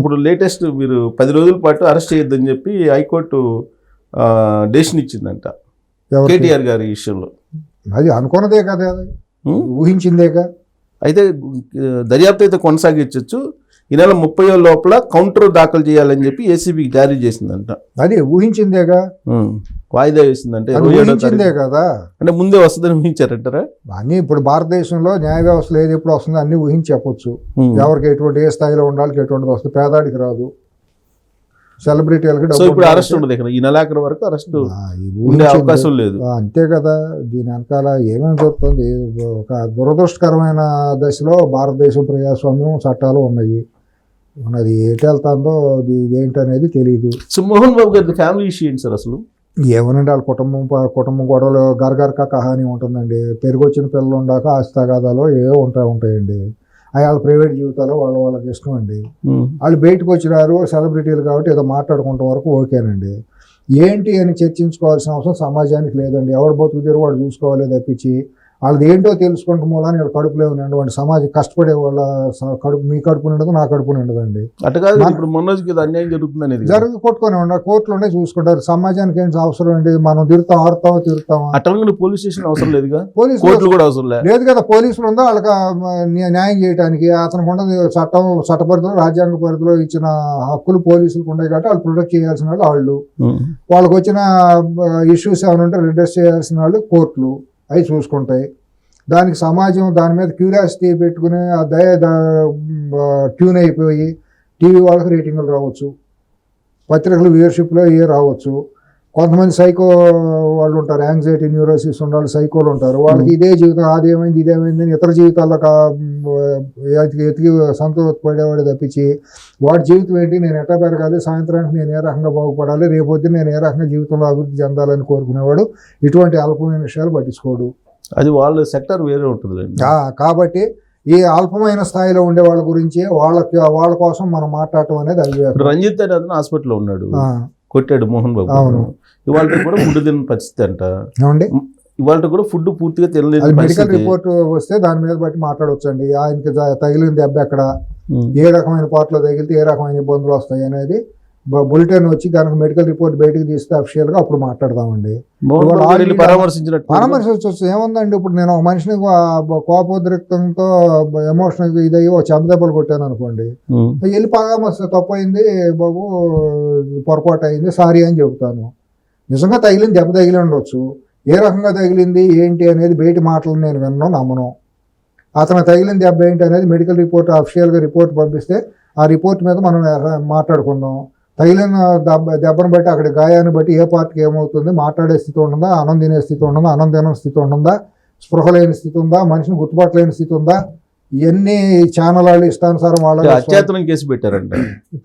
ఇప్పుడు లేటెస్ట్ మీరు పది రోజుల పాటు అరెస్ట్ చేయొద్దని చెప్పి హైకోర్టు డెసిషన్ ఇచ్చిందంట? కేటీఆర్ గారి విషయంలో. అది అనుకున్నదే కదా? ఊహించిందేగా అయితే దర్యాప్తు అయితే కొనసాగించవచ్చు ఈ నెల ముప్పై లోపల కౌంటర్ దాఖలు చేయాలని చెప్పి ఏసీబీకి జారీ చేసిందంట. అది ఊహించిందేగా. వాయిదా వేసిందంటే ఊహించిందే. కదా? అంటే ముందే వస్తుందని ఊహించారంటారా? అన్ని ఇప్పుడు భారతదేశంలో న్యాయ వ్యవస్థ ఏది ఎప్పుడు వస్తుందో అన్ని ఊహించి చెప్పొచ్చు. ఎవరికి ఎటువంటి ఏ స్థాయిలో ఉండాలి ఎటువంటిది వస్తుంది పేదాడికి రాదు. సెలబ్రిటీలకి సో డబ్బు ఇప్పుడు ఉండాలి. అరెస్ట్ ఉండదు ఇక్కడ. ఈ నెలాఖరు వరకు అరెస్ట్ ఉండే. అవకాశం లేదు. అంతే కదా. దీని వెనకాల ఏమేమి జరుగుతుంది? ఒక దురదృష్టకరమైన దశలో భారతదేశం ప్రజాస్వామ్యం చట్టాలు ఉన్నాయి. అది ఎటు వెళ్తాందో ఇది ఏంటనేది తెలియదు సో మోహన్ బాబు గారి ఫ్యామిలీ ఇష్యూ ఏంటి సార్ అసలు? ఏమనండి వాళ్ళ కుటుంబం కుటుంబం గొడవలు గరగరక కహాని ఉంటుందండి. పెరుగు వచ్చిన పిల్లలు ఉండాక ఆస్తి తగాదాలు ఏవో ఉంటా ఉంటాయండి. అవి వాళ్ళ ప్రైవేట్ జీవితాలు వాళ్ళ వాళ్ళకి ఇష్టం అండి. వాళ్ళు బయటకు వచ్చినారు సెలబ్రిటీలు కాబట్టి ఏదో మాట్లాడుకుంటే వరకు ఓకేనండి. ఏంటి అని చర్చించుకోవాల్సిన అవసరం సమాజానికి లేదండి. ఎవడు బతుకు తీరు వాడు చూసుకోవాలి తప్పించి. వాళ్ళది ఏంటో తెలుసుకుంటే మూలాన్ని వీళ్ళ కడుపులో ఉన్నటువంటి సమాజం కష్టపడే వాళ్ళ కడుపు మీ కడుపు నిండదు నా కడుపు నిండదండి అటు కాదు ఇప్పుడు ఇది అన్యాయం జరుగుతుంది అనేది జరుగు కొట్టుకొని ఉండాలి కోర్టులోనే చూసుకుంటారు. సమాజానికి ఏంటి అవసరం ఏంటి మనం తిరుగుతాం ఆడతాం తిరుగుతామా అట్లా పోలీస్ స్టేషన్ అవసరం లేదుగా? కోర్టులు కూడా అవసరం లేదు లేదు కదా పోలీసులు ఉందో? వాళ్ళకి న్యాయం చేయడానికి అతనికి ఉన్నది చట్టం చట్ట పరిధిలో రాజ్యాంగ పరిధిలో ఇచ్చిన హక్కులు పోలీసులకు ఉన్నాయి కాబట్టి వాళ్ళు ప్రొటెక్ట్ చేయాల్సిన వాళ్ళు. వాళ్ళు వాళ్ళకి వచ్చిన ఇష్యూస్ ఏమైనా ఉంటే రిడ్రెస్ చేయాల్సిన వాళ్ళు కోర్టులు. అవి చూసుకుంటాయి. దానికి సమాజం దాని మీద క్యూరియాసిటీ పెట్టుకుని ఆ దయ ట్యూన్ అయిపోయి టీవీ వాళ్ళకి రేటింగ్లు రావచ్చు. పత్రికలు వ్యూయర్షిప్లో ఏ రావచ్చు. కొంతమంది సైకో వాళ్ళు ఉంటారు యాంగ్జైటీ న్యూరోసిస్ ఉండాలి సైకోలు ఉంటారు. వాళ్ళకి ఇదే జీవితం అదేమైంది ఇదేమైంది అని ఇతర జీవితాల్లో ఎతికి సంతోషపడేవాడు తప్పించి వాడి జీవితం ఏంటి నేను ఎట్లా పెరగాలి సాయంత్రానికి నేను ఏ రకంగా బాగుపడాలి రేపొద్దు నేను ఏ రకంగా జీవితంలో అభివృద్ధి చెందాలని కోరుకునేవాడు ఇటువంటి అల్పమైన విషయాలు పట్టించుకోడు. అది వాళ్ళ సెక్టర్ వేరే ఉంటుంది కాబట్టి ఈ అల్పమైన స్థాయిలో ఉండే వాళ్ళ గురించి వాళ్ళకి వాళ్ళ కోసం మనం మాట్లాడటం అనేది అవివేకం రంజిత్ అనే అతను హాస్పిటల్లో ఉన్నాడు. కొట్టాడు మోహన్ బాబు. అవును. ఇవాళ కూడా ఫుడ్ తిన పరిస్థితి అంట. ఇవాళ కూడా ఫుడ్ పూర్తిగా తినలేదు మెడికల్ రిపోర్ట్ వస్తే దాని మీద బట్టి మాట్లాడవచ్చండి. ఆయనకి తగిలిన దెబ్బ ఎక్కడ. ఏ రకమైన పార్ట్లో తగిలితే ఏ రకమైన ఇబ్బందులు వస్తాయి అనేది బులెటిన్ వచ్చి కనుక మెడికల్ రిపోర్ట్ బయటకు తీస్తే అఫిషియల్గా అప్పుడు మాట్లాడదామండి. మోహన్ బాబు ఇవాళ గారు వెళ్ళి ఆల్రెడీ పరామర్శించినట్టు. పరామర్శ వచ్చి ఏముందండి ఇప్పుడు నేను ఒక మనిషిని కోపోద్రిక్తంతో ఎమోషనల్ ఇదయ్యి ఒక చెంపదెబ్బలు కొట్టాను అనుకోండి. వెళ్ళి పరామర్శ తప్పు అయింది బాబు పొరపాటు అయింది సారీ అని చెబుతాను. నిజంగా తగిలింది దెబ్బ తగిలి ఉండొచ్చు. ఏ రకంగా తగిలింది ఏంటి అనేది బయట మాటలు నేను విన్నాను నమ్మను. అతను తగిలిన దెబ్బ ఏంటి అనేది మెడికల్ రిపోర్ట్ అఫిషియల్గా రిపోర్ట్ పంపిస్తే ఆ రిపోర్ట్ మీద మనం మాట్లాడుకుందాం. తగిలిన దెబ్బ దెబ్బను బట్టి అక్కడ గాయాన్ని బట్టి ఏ పార్టీకి ఏమవుతుంది? మాట్లాడే స్థితి ఉంటుందా? అన్నం తినే స్థితి ఉంటుందా? అన్నం తినే స్థితి ఉంటుందా? స్పృహ లేని స్థితి ఉందా? మనిషిని గుర్తుపట్టలేని స్థితి ఉందా? ఇవన్నీ ఛానల్ వాళ్ళు ఇష్టానుసారం వాళ్ళ అత్యాతనం కేసు పెట్టారంట.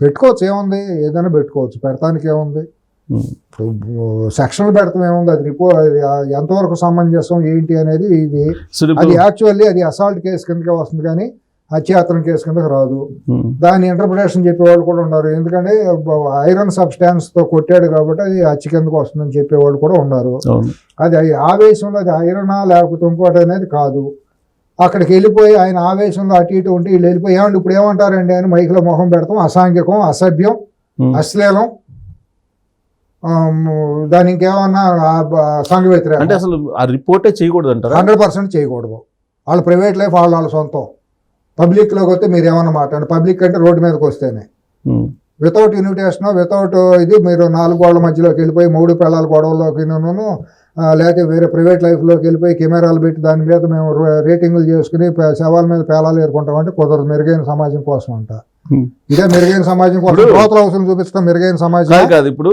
పెట్టుకోవచ్చు ఏముంది? ఏదైనా పెట్టుకోవచ్చు పెడతానికి ఏముంది. సెక్షన్లు పెడతాం ఏముంది? అది రిపోర్ట్ ఎంతవరకు సమంజసం ఏంటి అనేది ఇది. అది యాక్చువల్లీ అది అసాల్ట్ కేసు కిందకే వస్తుంది కానీ హత్యాయత్నం కేసు కిందకి రాదు. దాని ఇంటర్ప్రిటేషన్ చెప్పేవాళ్ళు కూడా ఉన్నారు. ఎందుకంటే ఐరన్ సబ్స్టాన్స్తో కొట్టాడు కాబట్టి అది హత్య కిందకు వస్తుందని చెప్పేవాళ్ళు కూడా ఉన్నారు. అది ఆవేశంలో అది ఐరనా లేకపోతే ఇంకోటి అనేది కాదు. అక్కడికి వెళ్ళిపోయి ఆయన ఆవేశంలో అటు ఇటు ఉంటే వీళ్ళు వెళ్ళిపోయి ఏమండి ఇప్పుడు ఏమంటారండి? అని మైక్లో మొహం పెడతాం. అసాంఘికం అసభ్యం. అశ్లీలం ఆమ్, దాని ఇంకేమన్నా ఆ బ- సంఘ అంటే అసలు ఆ రిపోర్టే చేయకూడదు అంటారా హండ్రెడ్ పర్సెంట్ చేయకూడదు. వాళ్ళ ప్రైవేట్ లైఫ్ వాళ్ళ వాళ్ళ సొంతం. పబ్లిక్లోకి వస్తే మీరు ఏమన్నా మాట్లాడండి. పబ్లిక్ అంటే రోడ్డు మీదకి వస్తేనే. వితౌట్ ఇన్విటేషన్ వితౌట్ ఇది మీరు నాలుగు గోడల మధ్యలోకి వెళ్ళిపోయి మూడు పిల్లల గొడవల్లోకి లేకపోతే వేరే ప్రైవేట్ లైఫ్లోకి వెళ్ళిపోయి కెమెరాలు పెట్టి దాని మీద మేము రేటింగులు చేసుకుని శవాల మీద పేలాలు ఏరుకుంటామంటే కుదరదు. మెరుగైన సమాజం కోసం అంట. ఇదే మెరుగైన సమాజం కోసం కోతల అవసరం చూపించడం మెరుగైన సమాజం. కాదు కాదు ఇప్పుడు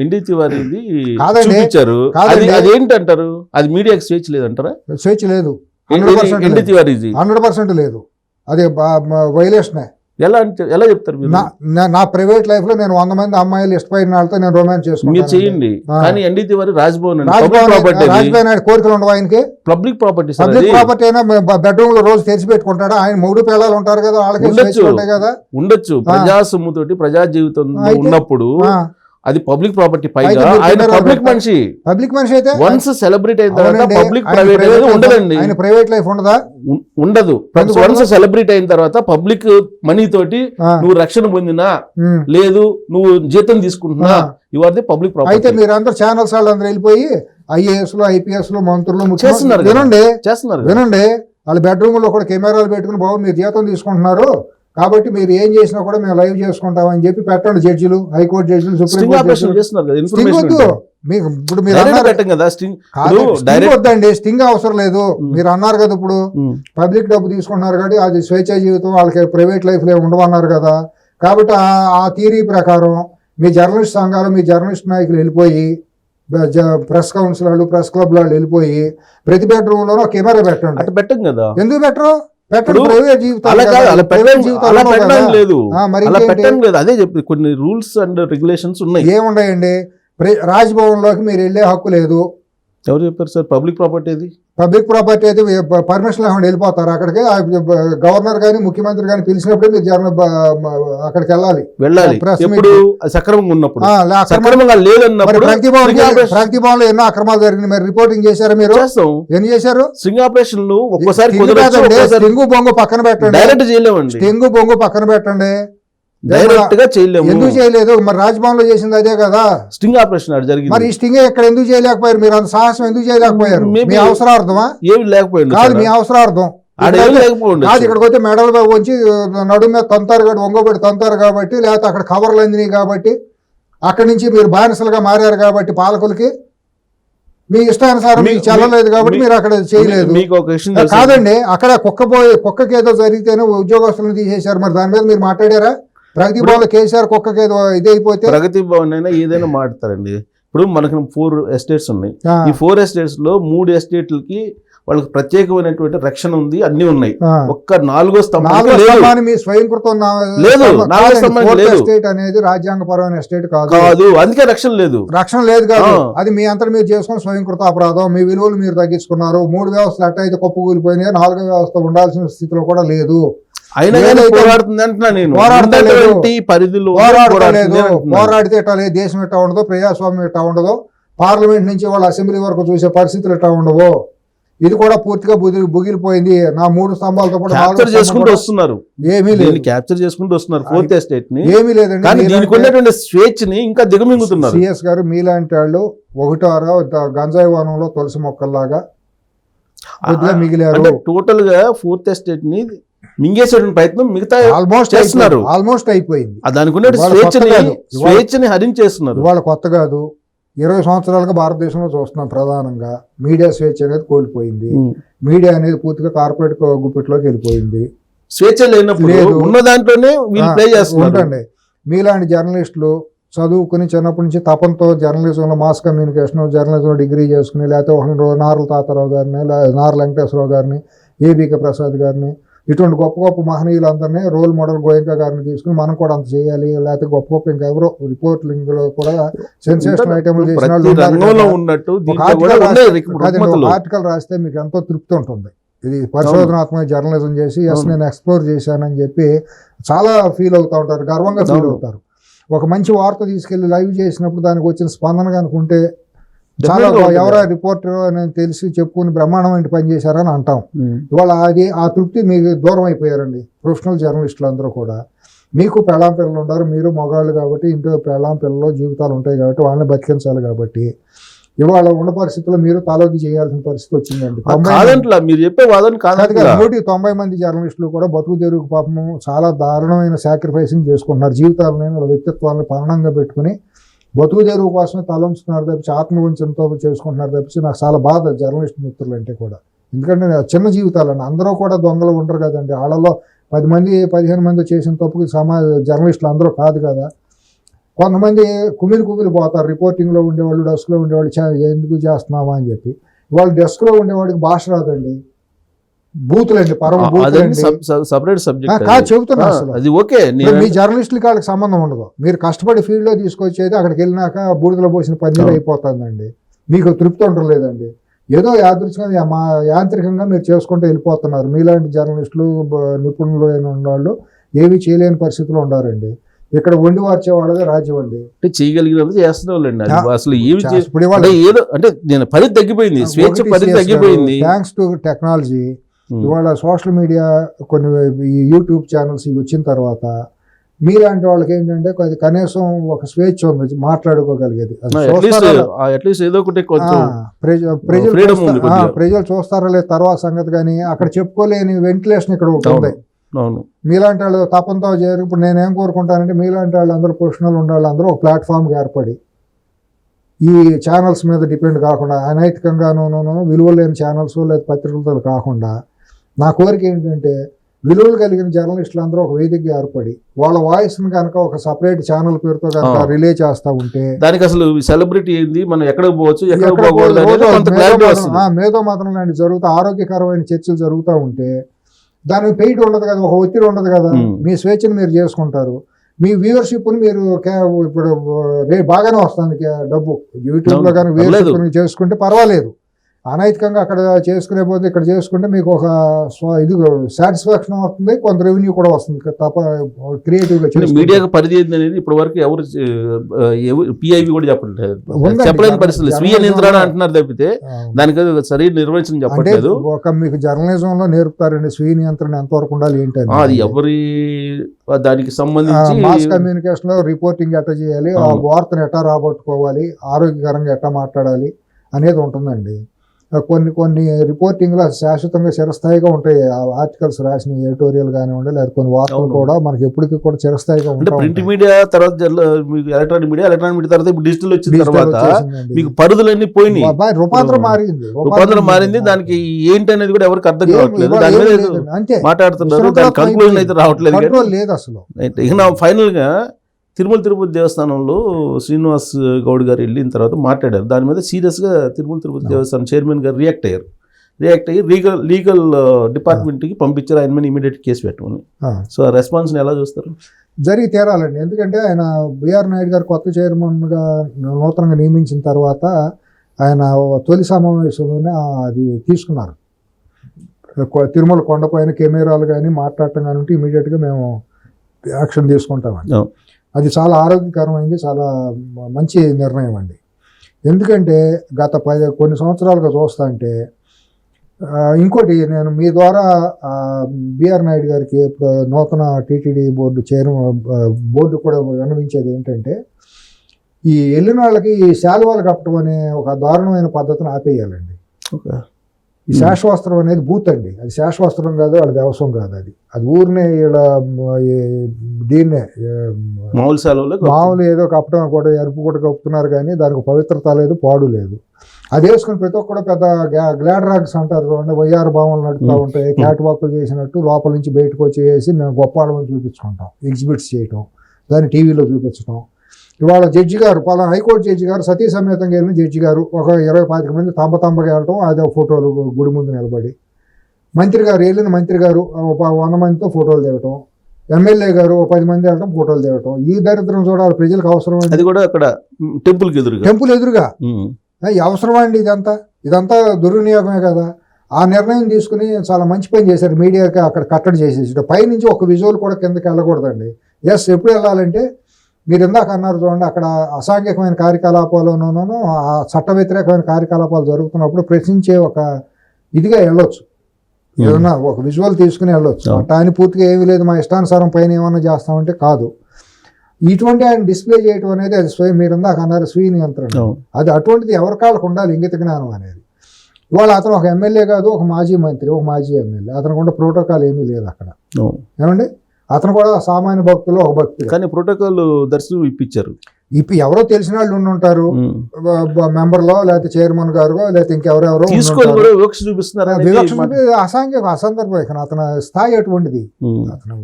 ఎన్డీ తివారీది కాదండి. చూపించారు. అది. అదేంటంటారు అది మీడియాకి స్వేచ్ఛ లేదంటారా? స్వేచ్ఛ లేదు. హండ్రెడ్ పర్సెంట్ లేదు. అది వైలేషనే ఎలా అంటే ఎలా చెప్తారు మీరు? నా ప్రైవేట్ లైఫ్లో నేను వంద మంది అమ్మాయిలు ఇష్టపడిన వాళ్ళతో నేను రొమాన్స్ మీరు చేసుకుంటాను చేయండి. ఆ. కానీ ఎన్డీ తివారీ రాజ్భవన్ రాజ్భవన్ నాయుడు కోరికలు ఉండవు ఆయనకి? పబ్లిక్ ప్రాపర్టీ పబ్లిక్ ప్రాపర్టీ అయినా బెడ్రూమ్లో రోజు తెరిచి పెట్టుకుంటాడా? ఆయన మూడు పిల్లలు ఉంటారు కదా వాళ్ళకి ఉండొచ్చు. కదా. ఉండొచ్చు. ప్రజా సొమ్ముతోటి ప్రజా జీవితం ఉన్నప్పుడు అది పబ్లిక్ ప్రాపర్టీ పైగా అయితే ఆయన పబ్లిక్. మనిషి. పబ్లిక్ మనిషి అయితే వన్స్ సెలబ్రిటీ అయిన తర్వాత పబ్లిక్ ప్రైవేట్ అనేది ఉండదండి. ఆయన ప్రైవేట్ లైఫ్ ఉండదా? ఉండదు. వన్స్? సెలబ్రిటీ అయిన తర్వాత పబ్లిక్ మనీ తోటి నువ్వు రక్షణ పొందినా. లేదు నువ్వు జీతం తీసుకుంటున్నా ఆర్ ది పబ్లిక్ అయితే ప్రాపర్టీ మీరందరూ ఛానల్స్ వాళ్ళు అందరూ వెళ్ళిపోయి ఐఏఎస్లో ఐపీఎస్లో మంత్రులు చేస్తున్నారు. వినండి. చేస్తున్నారు. వినండి. వాళ్ళ బెడ్రూమ్లో కూడా కెమెరాలు పెట్టుకుని బాబు మీరు జీతం తీసుకుంటున్నారు. కాబట్టి మీరు ఏం చేసినా కూడా మేము లైవ్ చేసుకుంటామని చెప్పి పెట్టండి జడ్జిలు హైకోర్టు జడ్జిలు సుప్రీం స్ట్రింగ్ కోర్టు ఆపరేషన్ జడ్జిలు. చేస్తున్నారు కదా స్టింగ్ ఇన్ఫర్మేషన్ వద్దు. మీకు ఇప్పుడు మీరు వద్దండి స్టింగ్ అవసరం లేదు. మీరు అన్నారు కదా ఇప్పుడు పబ్లిక్ డబ్బు తీసుకుంటున్నారు కాబట్టి అది స్వేచ్ఛ జీవితం వాళ్ళకి ప్రైవేట్ లైఫ్లో ఉండవన్నారు కదా. కాబట్టి ఆ- థీరీ ప్రకారం మీ జర్నలిస్ట్ సంఘాలు మీ జర్నలిస్ట్ నాయకులు వెళ్ళిపోయి ప్రెస్ కౌన్సిల్ వాళ్ళు ప్రెస్ క్లబ్ వాళ్ళు వెళ్ళిపోయి ప్రతి బెడ్రూమ్ లోనో కెమెరా పెట్టండి. పెట్టం కదా. ఎందుకు పెట్టరు? లేదు. అలా? పెట్టడం లేదు. అదే చెప్పి కొన్ని రూల్స్ అండ్ రెగ్యులేషన్స్ ఉన్నాయి. ఏముండయండి? ప్ర- రాజ్భవన్లోకి మీరు వెళ్ళే హక్కు లేదు. ఎవరు చెప్పారు సార్? పబ్లిక్ ప్రాపర్టీ అది పబ్లిక్ ప్రాపర్టీ అయితే పర్మిషన్ లేకుండా వెళ్ళిపోతారు. అక్కడికి గవర్నర్ కానీ ముఖ్యమంత్రి కానీ పిలిచినప్పుడే మీరు మ- అక్కడికి వెళ్ళాలి. వెళ్ళాలి. సక్రమంగా ఉన్నప్పుడు. సక్రమంగా లేదన్నప్పుడు ప్రగతి భవన్ ఎన్నో అక్రమాలు జరిగింది మరి రిపోర్టింగ్ చేశారా మీరు? ఎన్ని చేశారు? స్ట్రింగ్ ఒక్కోసారి స్టింగు బొంగు పక్కన పెట్టండి. డైరెక్ట్ చేయలేమండి. స్టింగు బొంగు పక్కన పెట్టండి. డైరెక్ట్గా చేయలేము. ఎందుకు చేయలేదు? మరి రాజ్భవన్లో చేసింది అదే కదా. స్టింగ్ ఆపరేషన్ మరి జరిగింది. ఈ స్టింగ్ ఇక్కడ ఎందుకు చేయలేకపోయారు? మీరు అంత సాహసం ఎందుకు చేయలేకపోయారు? మీ అవసరార్థమా? ఏమి లేకపోయింది కాదు మీ అవసరార్థం. కాదు ఇక్కడికి వస్తే మెడల్ వచ్చి నడుము మీద తంతారు కాబట్టి ఒంగోబెట్టి తంతారు కాబట్టి లేకపోతే అక్కడ కవర్లు అందినాయి కాబట్టి అక్కడి నుంచి మీరు బానిసలుగా మారారు కాబట్టి పాలకులకి మీ ఇష్టానుసారం మీకు చెల్లలేదు కాబట్టి మీరు అక్కడ చేయలేదు? కాదండి అక్కడ కుక్క పోయి కుక్కకి ఏదో జరిగితేనే ఉద్యోగస్తులను తీసేశారు. మరి దాని మీద మీరు మాట్లాడారా? ప్రగతి భవన్లో కేసీఆర్ కుక్కకి ఏదో ఇది అయిపోతే ప్రగతి భవన్ అయినా ఏదైనా మాట్లాడతారండి. ఇప్పుడు మనకు ఫోర్ ఎస్టేట్స్ ఉన్నాయి. ఈ ఫోర్ ఎస్టేట్స్లో మూడు ఎస్టేట్లకి వాళ్ళకి ప్రత్యేకమైనటువంటి రక్షణ ఉంది అన్ని ఉన్నాయి. ఒక్క నాలుగో స్తంభం మీ స్వయంకృతం లేదు, నాలుగో. ఎస్టేట్ అనేది రాజ్యాంగపరమైన ఎస్టేట్ కాదు. కాదు అందుకే రక్షణ లేదు. రక్షణ లేదు కాదు. అది మీ అంతా మీరు చేసుకున్న స్వయంకృత అపరాధం. మీ విలువలు మీరు తగ్గించుకున్నారు. మూడు వ్యవస్థలు ఎట్ట అయితే కుప్పకూలిపోయినాయి? నాలుగో వ్యవస్థ ఉండాల్సిన స్థితిలో కూడా లేదు. అయినా పోరాడుతుంది అంటున్నా నేను. పోరాడతలేదు. ఉన్నటువంటి పరిధిలో పోరాడలేదు. పోరాడితే ఎట్టా లేదు. దేశం ఎట్టా ఉండదు ప్రజాస్వామ్యం ఎట్టా ఉండదు పార్లమెంట్ నుంచి వాళ్ళ అసెంబ్లీ వరకు చూసే పరిస్థితులు ఎట్టా ఉండవు ఇది కూడా పూర్తిగా బుగి బుగిలిపోయింది. నా మూడు స్తంభాలతో క్యాప్చర్ చేసుకుంటూ వస్తున్నారు. ఏమీ లేదు. క్యాప్చర్ చేసుకుంటూ వస్తున్నారు ఫోర్త్ ఎస్టేట్ని. ఏమీ లేదండి. కానీ మీలాంటి- దీనికి ఉన్నటువంటి స్వేచ్ఛని ఇంకా దిగమింగుతున్నారు. సిఎస్ గారు మీలాంటి వాళ్ళు ఒకటారో గంజాయి వనంలో తులసి మొక్కల్లాగా మిగిలారు. టోటల్గా ఫోర్త్ ఎస్టేట్ని మింగేసేటువంటి ప్రయత్నం మిగతా ఆల్మోస్ట్ చేస్తున్నారు. ఆల్మోస్ట్ అయిపోయింది. దానికి ఉన్న స్వేచ్ఛని హరించేస్తున్నారు ఇవాళ కొత్త కాదు. ఇరవై సంవత్సరాలుగా భారతదేశంలో చూస్తున్నాం ప్రధానంగా. మీడియా స్వేచ్ఛ అనేది కోల్పోయింది. మీడియా అనేది పూర్తిగా కార్పొరేట్ గుప్పిట్లోకి వెళ్ళిపోయింది. స్వేచ్ఛ లేనప్పుడు. ఉన్న దాంట్లోనే వీళ్ళు ప్లే మీలాంటి జర్నలిస్టులు చదువుకుని చిన్నప్పటి నుంచి తపంతో జర్నలిజంలో మాస్ కమ్యూనికేషన్ జర్నలిజంలో డిగ్రీ చేసుకుని లేకపోతే ఒకరు నారుల తాతారావు గారిని లే- నార వెంకటేశ్వరరావు గారిని ఏబికే ప్రసాద్ గారిని ఇటువంటి గొప్ప గొప్ప మహనీయులందరినీ రోల్ మోడల్ గోయంక గారిని తీసుకుని మనం కూడా అంత చేయాలి లేకపోతే గొప్ప గొప్ప ఇంకెవరో రిపోర్టింగ్లో కూడా సెన్సేషన్ ఐటమ్లు చేసిన ఆర్టికల్ రాస్తే- మీకు ఎంతో తృప్తి ఉంటుంది ఇది పరిశోధనాత్మక జర్నలిజం చేసి ఎస్. నేను ఎక్స్ప్లోర్ చేశానని చెప్పి చాలా ఫీల్ అవుతా ఉంటారు గర్వంగా ఫీల్. అవుతారు ఒక మంచి వార్త తీసుకెళ్ళి లైవ్ చేసినప్పుడు దానికి వచ్చిన స్పందన కనుక ఉంటే చాలా. ఎవరో రిపోర్టర్ అని తెలిసి చెప్పుకుని బ్రహ్మాండమైన పని చేశారని అంటాం. ఉమ్. ఇవాళ అది ఆ తృప్తి మీకు దూరం అయిపోయారండి. ప్రొఫెషనల్ జర్నలిస్టులు అందరూ కూడా. మీకు పెళ్ళాం పిల్లలు ఉన్నారు మీరు మగాళ్ళు కాబట్టి ఇంట్లో పెళ్ళాం పిల్లలు జీవితాలు ఉంటాయి కాబట్టి వాళ్ళని బతికించాలి కాబట్టి. ఇవాళ ఉన్న పరిస్థితుల్లో మీరు తాలోకి చేయాల్సిన పరిస్థితి వచ్చిందండి. ఆ తొంభై కాదంట్లా మీరు చెప్పే వాదన కాదు కాదంట్లా. కదా, నూటికి తొంభై మంది జర్నలిస్టులు కూడా బతుకు తెరుగు పాపము చాలా దారుణమైన సాక్రిఫైసింగ్ చేసుకుంటున్నారు. జీవితాలని వాళ్ళ వ్యక్తిత్వాలను పరణంగా పెట్టుకుని బతుకు తెరువు కోసమే తలంచుతున్నారు తప్పించి ఆత్మవంచనతో చేసుకుంటున్నారు తప్పించి నాకు చాలా బాధ జర్నలిస్ట్ మిత్రులు అంటే కూడా. ఎందుకంటే చిన్న జీవితాలండి అందరూ కూడా దొంగలు ఉండరు కదండి. వాళ్ళలో పది మంది పదిహేను మంది చేసిన తప్పుకి సమాజ జర్నలిస్టులు అందరూ కాదు కదా. కొంతమంది కుమిలి కుమిలి పోతారు రిపోర్టింగ్లో ఉండేవాళ్ళు డెస్క్లో ఉండేవాళ్ళు ఎందుకు చేస్తున్నావా అని చెప్పి. వాళ్ళు డెస్క్లో ఉండేవాడికి భాష రాదండి. బూతులండి పరమ సపరేట్ సబ్జెక్ట్ కాదు చెబుతున్నా అది ఓకే మీ జర్నలిస్టులకి వాళ్ళకి సంబంధం ఉండదు. మీరు కష్టపడి ఫీల్డ్లో తీసుకొచ్చేది అక్కడికి వెళ్ళినాక బూడిదలో పోసిన అవును. అయిపోతుందండి. మీకు తృప్తి ఉండలేదండి ఏదో యాదృచ్ఛికంగా మా యాంత్రికంగా మీరు చేసుకుంటూ వెళ్ళిపోతున్నారు. మీలాంటి జర్నలిస్టులు నిపుణులు అయిన వాళ్ళు ఏవి చేయలేని పరిస్థితిలో ఉండారండి. ఇక్కడ వండి వార్చే వాళ్ళదే రాజ్యం అండి. అంటే చేయగలిగినంత చేస్తున్న వాళ్ళండి అసలు ఏమి ఏదో అంటే నేను పరిధి తగ్గిపోయింది. స్వేచ్ఛ పరిధి తగ్గిపోయింది. Thanks to technology. ఇవాళ సోషల్ మీడియా కొన్ని ఈ యూట్యూబ్ ఛానల్స్ ఇవి వచ్చిన తర్వాత మీలాంటి వాళ్ళకి ఏంటంటే కొద్ది కనీసం ఒక స్వేచ్ఛ ఉంది మాట్లాడుకోగలిగేది. ప్రజలు చూస్తారా లేదు తర్వాత సంగతి కానీ అక్కడ చెప్పుకోలేని వెంటిలేషన్ ఇక్కడ అవును. మీలాంటి వాళ్ళు తపంతో చేరి ఇప్పుడు నేనేం కోరుకుంటానంటే మీలాంటి వాళ్ళు అందరూ ప్రొఫెషనల్ ఉండాలి అందరూ ఒక ప్లాట్ఫామ్కి ఏర్పడి ఈ ఛానల్స్ మీద డిపెండ్ కాకుండా అనైతికంగాను విలువ లేని ఛానల్స్ లేదా పత్రికలతో కాకుండా నా కోరిక ఏంటంటే విలువలు కలిగిన జర్నలిస్టులు అందరూ ఒక వేదికగా ఏర్పడి వాళ్ళ వాయిస్ని కనుక ఒక సపరేట్ ఛానల్ పేరుతో కనుక. రిలే చేస్తూ ఉంటే దానికి అసలు సెలబ్రిటీ ఏంది? మనం ఎక్కడికి పోవచ్చు మేధో మతనం లాంటి జరుగుతూ ఆరోగ్యకరమైన చర్చలు జరుగుతూ ఉంటే దానికి పెయిట్ ఉండదు కదా ఒక ఒత్తిడి ఉండదు కదా. మీ స్వేచ్ఛను మీరు చేసుకుంటారు. మీ వ్యూవర్షిప్ని మీరు ఇప్పుడు బాగానే వస్తుంది డబ్బు. యూట్యూబ్లో కానీ. వ్యూవర్షిప్ చేసుకుంటే పర్వాలేదు. అనైతికంగా అక్కడ చేసుకునే పోతే ఇక్కడ చేసుకుంటే మీకు ఒక ఇది సాటిస్ఫాక్షన్ వస్తుంది కొంత రెవెన్యూ కూడా వస్తుంది తప్ప క్రియేటివ్గా మీడియాకి పరిధి అనేది ఇప్పటి వరకు ఎవరు పిఐవి కూడా చెప్పట్లేదు. ఉందండి. చెప్పలేని పరిస్థితులు. స్వీయ నియంత్రణ అంటున్నారు తప్పితే దానికి సరైన నిర్వచనం అంటే చెప్పట్లేదు. ఒక మీకు జర్నలిజంలో నేర్పుతారండి స్వీయ నియంత్రణ ఎంతవరకు ఉండాలి ఏంటి ఆ, అది ఎవరి దానికి సంబంధించి మాస్ కమ్యూనికేషన్లో రిపోర్టింగ్ ఎట్లా చేయాలి ఆ. వార్తను ఎట్లా రాబట్టుకోవాలి ఆరోగ్యకరంగా ఎట్లా మాట్లాడాలి అనేది ఉంటుందండి. కొన్ని కొన్ని రిపోర్టింగ్లో శాశ్వతంగా చిరస్థాయిగా ఉంటాయి. ఆర్టికల్స్ రాసిన ఎడిటోరియల్ కానివ్వండి లేదా కొన్ని వార్తలు. కూడా మనకి ఎప్పటికీ కూడా చిరస్థాయిగా అంటే ఉంటా ప్రింట్ ఉంటాయి. మీడియా తర్వాత మీకు ఎలక్ట్రానిక్ మీడియా ఎలక్ట్రానిక్ మీడియా తర్వాత డిజిటల్ వచ్చిన తర్వాత. మీకు పరిధులన్నీ పోయినాయి. రూపాంతరం మారింది రూపాంతరం మారింది. దానికి ఏంటి అనేది కూడా ఎవరికి అర్థం కావట్లేదు. దాని మీద మాట్లాడుతున్నారు. దాని కంక్లూజన్ అయితే రావట్లేదు. లేదు అసలు. ఇక నా ఫైనల్గా తిరుమల తిరుపతి దేవస్థానంలో శ్రీనివాస్ గౌడ్ గారు వెళ్ళిన తర్వాత మాట్లాడారు. దాని మీద సీరియస్గా తిరుమల తిరుపతి దేవస్థానం చైర్మన్ గారు రియాక్ట్ అయ్యారు. రియాక్ట్ అయ్యి లీగల్ లీగల్ డిపార్ట్మెంట్కి పంపించారు. ఆయన మీద ఇమీడియట్ కేసు పెట్టమని. సో ఆ రెస్పాన్స్ ఎలా చూస్తారు? జరిగి తీరాలండి. ఎందుకంటే ఆయన బిఆర్ నాయుడు గారు కొత్త చైర్మన్గా నూతనంగా నియమించిన తర్వాత ఆయన తొలి సమావేశంలోనే అది తీసుకున్నారు. కొ- తిరుమల కొండపైన కెమెరాలు కానీ మాట్లాడటం కానీ ఉంటే ఇమీడియట్గా మేము యాక్షన్ తీసుకుంటామండి. అది చాలా ఆరోగ్యకరమైంది చాలా మంచి నిర్ణయం అండి. ఎందుకంటే గత పది కొన్ని సంవత్సరాలుగా చూస్తా అంటే ఇంకోటి నేను మీ ద్వారా బిఆర్ నాయుడు గారికి ఇప్పుడు నూతన టీటీడీ బోర్డు చైర్మన్ బోర్డు కూడా విన్నవించేది ఏంటంటే ఈ వెళ్ళిన వాళ్ళకి ఈ శాలువాలు కట్టడం అనే ఒక దారుణమైన పద్ధతిని ఆపేయాలండి. ఓకే. ఈ శాశ్వస్త్రం అనేది బూత్ అండి. అది శాశ్వస్త్రం కాదు అది వ్యవసాయం కాదు అది. అది ఊరినే ఇలా దీన్నే మామూలు సెలవులు మామూలు ఏదో కప్పటం కూడా ఎరుపు కూడా కప్పుతున్నారు కానీ దానికి పవిత్రత లేదు పాడు లేదు. అది వేసుకుని ప్రతి ఒక్కడు పెద్ద గ్లా- గ్లాడ్ రాగ్స్ అంటారు వయ్యారు భావనలు నడుపుతూ. ఉంటాయి క్యాట్ వాక్లు చేసినట్టు లోపల నుంచి బయటకు వచ్చేసి మేము గొప్ప చూపించుకుంటాం ఎగ్జిబిట్స్ చేయటం దాన్ని టీవీలో చూపించడం ఇవాళ జడ్జి గారు పలానా హైకోర్టు జడ్జి గారు సతీ సమేతంగా వెళ్ళిన జడ్జి గారు ఒక ఇరవై పాతిక మంది తంబ తంబగా వెళ్ళటం అదే ఫోటోలు గుడి ముందు నిలబడి. మంత్రి గారు వెళ్ళిన మంత్రి గారు వంద మందితో ఫోటోలు దిగటం ఎమ్మెల్యే గారు ఒక పది మంది వెళ్ళటం ఫోటోలు దిగటం. ఈ దరిద్రం చూడాలి ప్రజలకు అవసరం అది కూడా అక్కడ టెంపుల్కి ఎదురుగా. టెంపుల్ ఎదురుగా. అవసరమా అండి ఇదంతా? ఇదంతా దుర్వినియోగమే కదా. ఆ నిర్ణయం తీసుకుని చాలా మంచి పని చేశారు మీడియాకి అక్కడ కట్టడి చేసేసి. పైనుంచి ఒక విజువల్ కూడా కిందకి వెళ్ళకూడదండి. ఎస్ ఎప్పుడు వెళ్ళాలంటే మీరు ఇందాక అన్నారు చూడండి అక్కడ అసాంఘికమైన కార్యకలాపాలను ఆ చట్ట వ్యతిరేకమైన కార్యకలాపాలు జరుగుతున్నప్పుడు ప్రశ్నించే ఒక ఇదిగా వెళ్ళొచ్చు. ఏదన్నా ఒక విజువల్ తీసుకుని వెళ్ళొచ్చు. అట్లా పూర్తిగా ఏమీ లేదు మా ఇష్టానుసారం పైన ఏమన్నా చేస్తామంటే కాదు. ఇటువంటి ఆయన డిస్ప్లే చేయటం అనేది అది స్వయం మీరు ఇందాక అన్నారు స్వీయ నియంత్రణ. అది అటువంటిది ఎవరి కాళ్ళకు ఉండాలి ఇంగిత జ్ఞానం అనేది. ఇవాళ అతను ఒక ఎమ్మెల్యే కాదు ఒక మాజీ మంత్రి ఒక మాజీ ఎమ్మెల్యే. అతను కూడా ప్రోటోకాల్ ఏమీ లేదు అక్కడ. ఏమండి? అతను కూడా సామాన్య భక్తులు ఒక భక్తులు కానీ ప్రోటోకాల్ దర్శనం ఇప్పించారు. ఇప్పుడు ఎవరో తెలిసిన వాళ్ళు ఉండి ఉంటారు. మెంబర్లో లేకపోతే చైర్మన్ గారు లేకపోతే ఇంకెవరెవరో వివక్ష చూపిస్తున్నారు అసాంఘిక అసందర్భం అతని స్థాయి అటువంటిది. అతను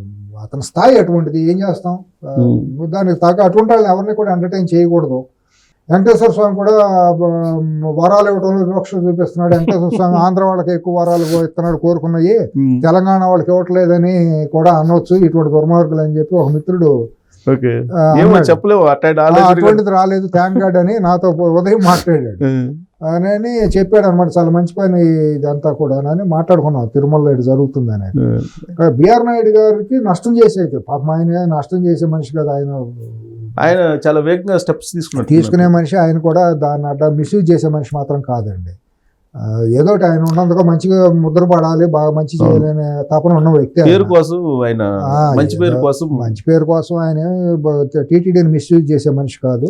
అతని స్థాయి అటువంటిది ఏం చేస్తాం. దానికి తగ్గ అటువంటి వాళ్ళని ఎవరిని కూడా ఎంటర్టైన్ చేయకూడదు. వెంకటేశ్వర స్వామి కూడా వరాలు ఇవ్వడంలో వివక్ష చూపిస్తున్నాడు. వెంకటేశ్వర స్వామి ఆంధ్ర వాళ్ళకి ఎక్కువ వరాలు ఇస్తున్నాడు కోరుకున్నాయి. తెలంగాణ వాళ్ళకి ఇవ్వట్లేదని కూడా అనొచ్చు ఇటువంటి దుర్మార్గులు అని చెప్పి ఒక మిత్రుడు అటువంటిది రాలేదు థ్యాంక్ గాడ్ అని నాతో ఉదయం మాట్లాడాడు. అని చెప్పాడు అనమాట చాలా మంచి పని ఇదంతా కూడా అని మాట్లాడుకున్నాం తిరుమలలో ఇది జరుగుతుంది అనేది బిఆర్ నాయుడు గారికి నష్టం చేసేది పాపం ఆయన నష్టం చేసే మనిషి కదా ఆయన. ఆయన చాలా వేగంగా స్టెప్స్ తీసుకున్నారు తీసుకునే మనిషి ఆయన కూడా దాన్ని అడ్డ మిస్యూజ్ చేసే మనిషి మాత్రం కాదండి. ఏదో ఆయన ఉన్నందుకు మంచిగా ముద్ర పడాలి బాగా మంచి చేయాలనే తపన ఉన్న వ్యక్తి. పేరు కోసం ఆయన మంచి పేరు కోసం మంచి పేరు కోసం ఆయన టీటీడీని మిస్యూజ్ చేసే మనిషి కాదు.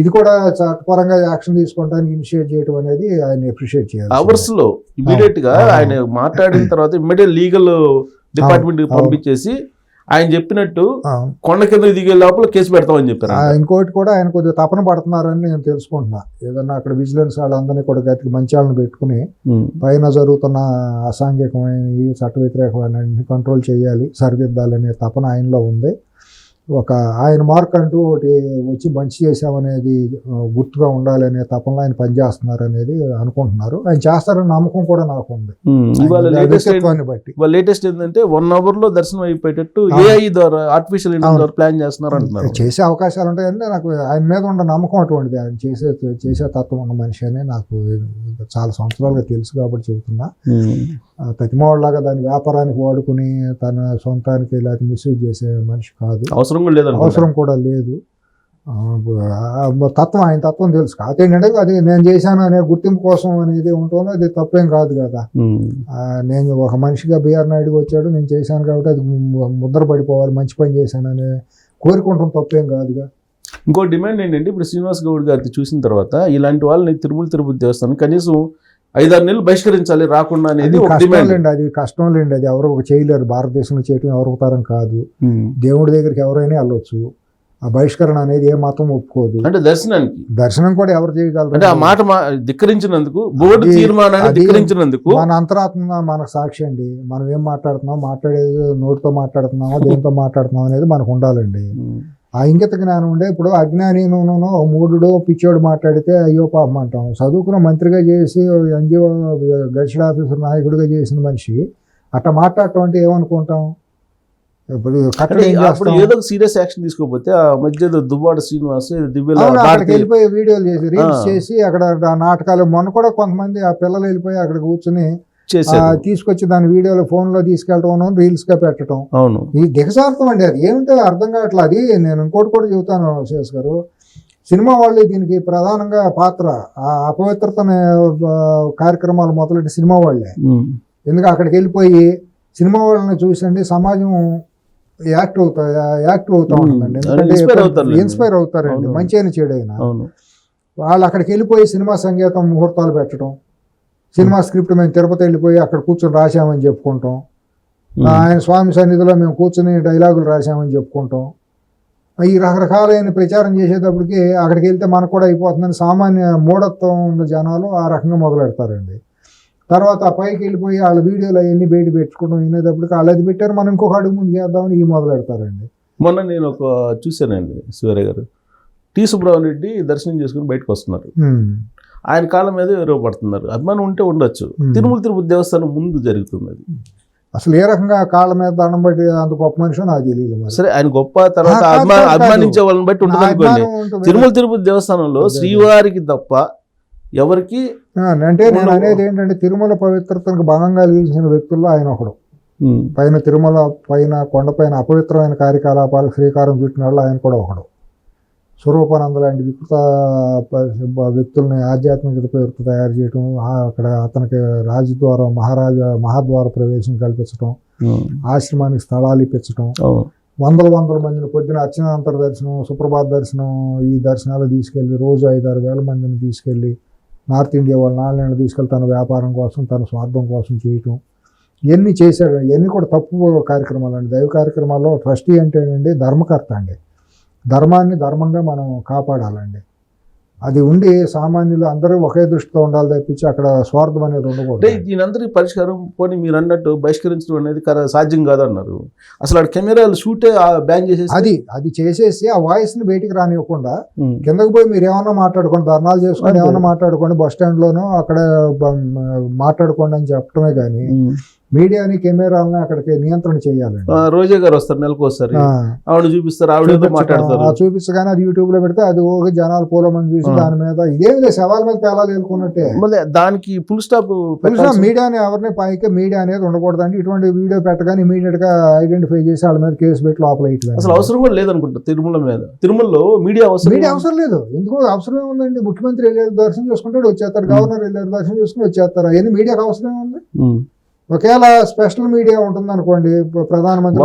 ఇది కూడా చట్టపరంగా యాక్షన్ తీసుకోవడానికి ఇనిషియేట్ చేయడం అనేది ఆయన అప్రిషియేట్ చేయాలి అవర్స్లో ఇమీడియట్గా. ఆయన మాట్లాడిన తర్వాత ఇమ్మీడియట్ లీగల్ డిపార్ట్మెంట్. పంపించేసి ఆయన చెప్పినట్టు కొండ కింద దిగే లోపల కేసు పెడతామని చెప్పారు ఇంకోటి కూడా ఆయన కొద్దిగా తపన పడుతున్నారని నేను తెలుసుకుంటున్నా. ఏదన్నా అక్కడ విజిలెన్స్ వాళ్ళందరినీ కూడా గతికి మంచి వాళ్ళని పెట్టుకుని. పైన జరుగుతున్న అసాంఘికమైన చట్ట వ్యతిరేకమైన కంట్రోల్ చేయాలి సరిదిద్దాలనే తపన ఆయనలో ఉంది. ఒక ఆయన మార్క్ అంటూ ఒకటి వచ్చి మంచి చేశామనేది ఆ, గుర్తుగా ఉండాలనే తపనలో ఆయన పనిచేస్తున్నారు అనేది అనుకుంటున్నారు. ఆయన చేస్తారని నమ్మకం కూడా నాకు ఉంది బట్టి. లేటెస్ట్ ఏంటంటే వన్ అవర్లో దర్శనం అయిపోయేటట్టు. ఏఐ ద్వారా ఆర్టిఫిషియల్. ద్వారా ప్లాన్ చేస్తున్నారు అంటున్నారు. చేసే అవకాశాలు ఉంటాయంటే నాకు ఆయన మీద ఉన్న నమ్మకం అటువంటిది. ఆయన చేసే చేసే తత్వం ఉన్న మనిషి అని నాకు చాలా సంవత్సరాలుగా తెలుసు కాబట్టి చెబుతున్నా. తతిమోళ్ళలాగా దాని వ్యాపారానికి వాడుకుని తన సొంతానికి లేకపోతే మిస్యూజ్ చేసే మనిషి కాదు. అవసరం కూడా లేదండి అవసరం కూడా లేదు. తత్వం ఆయన తత్వం తెలుసు. కాకపోతే ఏంటంటే అది నేను చేశాను అనే గుర్తింపు కోసం అనేది ఉంటుందో అది తప్పేం కాదు కదా. నేను ఒక మనిషిగా బీఆర్ నాయుడుగా వచ్చాడు నేను చేశాను కాబట్టి అది ముద్ర పడిపోవాలి మంచి పని చేశాను అనే కోరుకుంటాం తప్పేం కాదుగా. ఇంకో డిమాండ్ ఏంటంటే ఇప్పుడు శ్రీనివాస్ గౌడ్ గారిని చూసిన తర్వాత ఇలాంటి వాళ్ళని తిరుమల తిరుపతి దేవస్థానం కనీసం ఐదారు నెలలు బహిష్కరించాలి రాకుండా అనేది అది ఒక కష్టం డిమాండ్ లేండి అది కష్టం లేండి. అది ఎవరు ఒక చేయలేరు. భారతదేశంలో చేయటం ఎవరు తరం కాదు. దేవుడి దగ్గరికి ఎవరైనా వెళ్ళొచ్చు. ఆ బహిష్కరణ అనేది ఏ మతం ఒప్పుకోదు. అంటే దర్శనానికి. దర్శనం కూడా ఎవరు చేయగలరు? అంటే ఆ మాట ధిక్కరించినందుకు బోర్డు తీర్మానాన్ని ధిక్కరించినందుకు మన అంతరాత్మ మనకు సాక్షి అండి. మనం ఏం మాట్లాడుతున్నాం? మాట్లాడేది నోటితో మాట్లాడుతున్నామా? దేంతో మాట్లాడుతున్నాం అనేది మనకు ఉండాలండి. ఆ ఇంగిత జ్ఞానం ఉండే. ఇప్పుడు అజ్ఞాని మూడుడో పిచ్చోడు మాట్లాడితే అయ్యో పాపం అంటాం. చదువుకున్న మంత్రిగా చేసి ఎన్జిఓ గడిచిన ఆఫీసర్ నాయకుడిగా చేసిన మనిషి అట్లా మాట్లాడటం అంటే ఏమనుకుంటాం? ఇప్పుడు అప్పుడు ఏదో సీరియస్ యాక్షన్ తీసుకోకపోతే ఆ మధ్య దువ్వాడ శ్రీనివాస్ అక్కడికి వెళ్ళిపోయి వీడియోలు చేసి రీల్స్. చేసి అక్కడ నాటకాలు. మొన్న కూడా కొంతమంది ఆ పిల్లలు వెళ్ళిపోయి అక్కడ కూర్చుని తీసుకొచ్చి దాని వీడియోలో ఫోన్లో తీసుకెళ్ళటం రీల్స్గా పెట్టడం అవును. ఈ దిగజారుతాం అండి అది. ఏమిటో అర్థం కావట్లేదు అది? నేను ఇంకోటి కూడా చెబుతాను శేష్ గారు. సినిమా వాళ్ళు దీనికి ప్రధానంగా పాత్ర. ఆ అపవిత్రతనే ఆ, కార్యక్రమాలు మొదలెట్టి సినిమా వాళ్ళే. ఎందుకంటే అక్కడికి వెళ్ళిపోయి సినిమా వాళ్ళని చూసండి సమాజం యాక్ట్ అవుతా యాక్టివ్ అవుతా. ఉంటుందండి. ఇన్స్పైర్ అవుతారండి. మంచి అయిన చెడైనా వాళ్ళు అక్కడికి వెళ్ళిపోయి సినిమా సంగీతం ముహూర్తాలు పెట్టడం సినిమా స్క్రిప్ట్ మేము తిరుపతి వెళ్ళిపోయి అక్కడ కూర్చొని రాశామని చెప్పుకుంటాం. ఆయన స్వామి సన్నిధిలో మేము కూర్చొని డైలాగులు రాశామని చెప్పుకుంటాం. ఈ రకరకాలైన ప్రచారం చేసేటప్పటికి అక్కడికి వెళ్తే మనకు కూడా అయిపోతుందని సామాన్య మూఢత్వం ఉన్న జనాలు ఆ రకంగా మొదలెడతారండి. తర్వాత ఆ పైకి వెళ్ళిపోయి వాళ్ళ వీడియోలు అవన్నీ బయట పెట్టుకోవడం వినేటప్పటికి వాళ్ళు అది పెట్టారు మనం ఇంకొక అడుగు ముందు చేద్దామని ఈ మొదలెడతారండి. మొన్న నేను ఒక చూశానండి సూర్య గారు. టి సుబ్రహ్మణ్య రెడ్డి దర్శనం చేసుకుని బయటకు వస్తున్నారు. ఆయన కాళ్ళ మీద ఎవరో పడుతున్నారు అభిమానం ఉంటే ఉండొచ్చు. తిరుమల తిరుపతి దేవస్థానం ముందు జరుగుతుంది అది అసలు ఏ రకంగా కాళ్ళ మీద దండం పెట్టి అంత గొప్ప మనిషి నాకు తెలియదు సరే ఆయన గొప్ప తర్వాత. అభిమానించే వాళ్ళని బట్టి ఉంటుంది అనుకోండి. తిరుమల తిరుపతి దేవస్థానంలో. శ్రీవారికి తప్ప ఎవరికి అంటే నేను. అనేది ఏంటంటే తిరుమల పవిత్రతకు భంగంగా కలిగించిన వ్యక్తుల్లో ఆయన ఒకడు పైన తిరుమల పైన కొండపైన అపవిత్రమైన కార్యకలాపాలకు శ్రీకారం చుట్టిన వాళ్ళు ఆయన కూడా ఒకడు స్వరూపానంద లాంటి వికృత వ్యక్తుల్ని ఆధ్యాత్మికత పేరుతో తయారు చేయటం అక్కడ అతనికి రాజద్వార మహారాజా మహాద్వార ప్రవేశం కల్పించడం ఉమ్, ఆశ్రమానికి స్థలాలు ఇప్పించడం అవును వందల వందల మందిని పొద్దున అర్చనాంతర దర్శనం సుప్రభాత దర్శనం ఈ దర్శనాలు తీసుకెళ్ళి రోజు ఐదారు వేల మందిని తీసుకెళ్ళి నార్త్ ఇండియా వాళ్ళ నాలుగు తీసుకెళ్ళి తన వ్యాపారం కోసం తన స్వార్థం కోసం చేయటం. ఇవన్నీ చేశాడు ఇవన్నీ కూడా తప్పు కార్యక్రమాలు అండి. దైవ కార్యక్రమాల్లో ట్రస్టీ అంటే అండి ధర్మకర్త అండి. ధర్మాన్ని ధర్మంగా మనం కాపాడాలండి. అది ఉండి సామాన్యులు అందరూ ఒకే దృష్టితో ఉండాలి తప్పించి అక్కడ స్వార్థం అనేది ఉండకూడదు. దీనందరి పరిష్కారం పోనీ మీరు అన్నట్టు బహిష్కరించడం అనేది సాధ్యం కాదన్నారు. అసలు ఆడ కెమెరాలు షూటే బ్యాన్ చేసేసి అది అది చేసేసి ఆ వాయిస్ని బయటికి రానివ్వకుండా కిందకు పోయి మీరు ఏమన్నా మాట్లాడుకోండి ధర్నాలు చేసుకోండి అంతే. ఏమన్నా మాట్లాడుకోండి బస్ స్టాండ్లోనో అక్కడ మాట్లాడుకోండి అని చెప్పడమే కానీ మీడియాని కెమెరాలని అక్కడికి నియంత్రణ చేయాలండి. ఆ, రోజా గారు వస్తారు నెలకు ఆ, ఆవిడ చూపిస్తారు ఆవిడ మాట్లాడతారు. చూపించగానే అది యూట్యూబ్లో పెడితే అది ఓకే జనాలు పూలమని చూసి. దాని మీద ఇదేం లేదు శవాల మీద పేలాలు మళ్ళీ దానికి ఫుల్ స్టాప్ తెలుసా మీడియాని ఎవరిని పైకి మీడియా అనేది ఉండకూడదండి. ఇటువంటి వీడియో పెట్టగానే ఇమీడియట్గా ఐడెంటిఫై చేసి వాళ్ళ మీద కేసు పెట్టి లోపల. అసలు అవసరం కూడా లేదనుకుంటా తిరుమల మీద. తిరుమలలో మీడియా అవసరం మీడియా అవసరం లేదు. ఎందుకు అవసరం ఏముందండి ముఖ్యమంత్రి వెళ్ళారు దర్శనం చేసుకుంటాడు వచ్చేస్తారు. గవర్నర్ వెళ్ళారు దర్శనం చేసుకుని వచ్చేస్తారు. అవన్నీ మీడియాకి అవసరం ఏముంది ఉమ్. ఒకవేళ స్పెషల్ మీడియా ఉంటుంది అనుకోండి ప్రధానమంత్రి